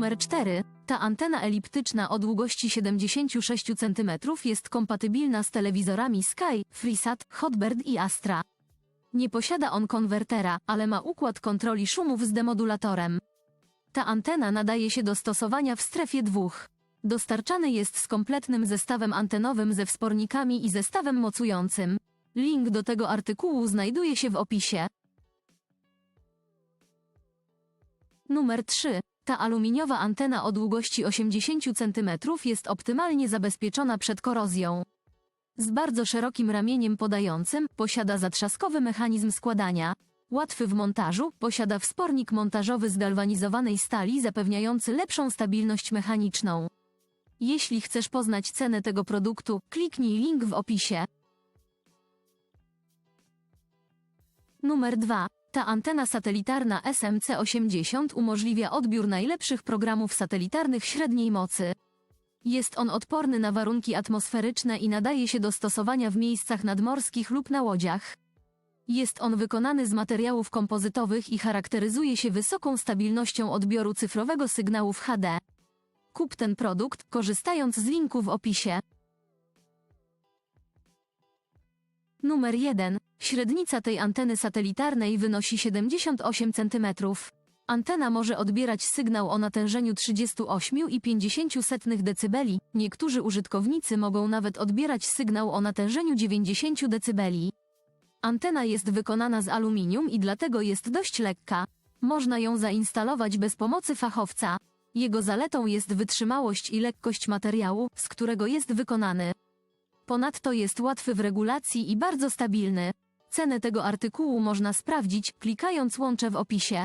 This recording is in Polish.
Numer 4. Ta antena eliptyczna o długości 76 cm jest kompatybilna z telewizorami Sky, Freesat, Hotbird i Astra. Nie posiada on konwertera, ale ma układ kontroli szumów z demodulatorem. Ta antena nadaje się do stosowania w strefie dwóch. Dostarczany jest z kompletnym zestawem antenowym ze wspornikami i zestawem mocującym. Link do tego artykułu znajduje się w opisie. Numer 3. Ta aluminiowa antena o długości 80 cm jest optymalnie zabezpieczona przed korozją. Z bardzo szerokim ramieniem podającym posiada zatrzaskowy mechanizm składania. Łatwy w montażu, posiada wspornik montażowy z galwanizowanej stali zapewniający lepszą stabilność mechaniczną. Jeśli chcesz poznać cenę tego produktu, kliknij link w opisie. Numer 2. Ta antena satelitarna SMC-80 umożliwia odbiór najlepszych programów satelitarnych średniej mocy. Jest on odporny na warunki atmosferyczne i nadaje się do stosowania w miejscach nadmorskich lub na łodziach. Jest on wykonany z materiałów kompozytowych i charakteryzuje się wysoką stabilnością odbioru cyfrowego sygnału w HD. Kup ten produkt, korzystając z linku w opisie. Numer 1. Średnica tej anteny satelitarnej wynosi 78 cm. Antena może odbierać sygnał o natężeniu 38,5 dB. Niektórzy użytkownicy mogą nawet odbierać sygnał o natężeniu 90 dB. Antena jest wykonana z aluminium i dlatego jest dość lekka. Można ją zainstalować bez pomocy fachowca. Jego zaletą jest wytrzymałość i lekkość materiału, z którego jest wykonany. Ponadto jest łatwy w regulacji i bardzo stabilny. Cenę tego artykułu można sprawdzić, klikając łącze w opisie.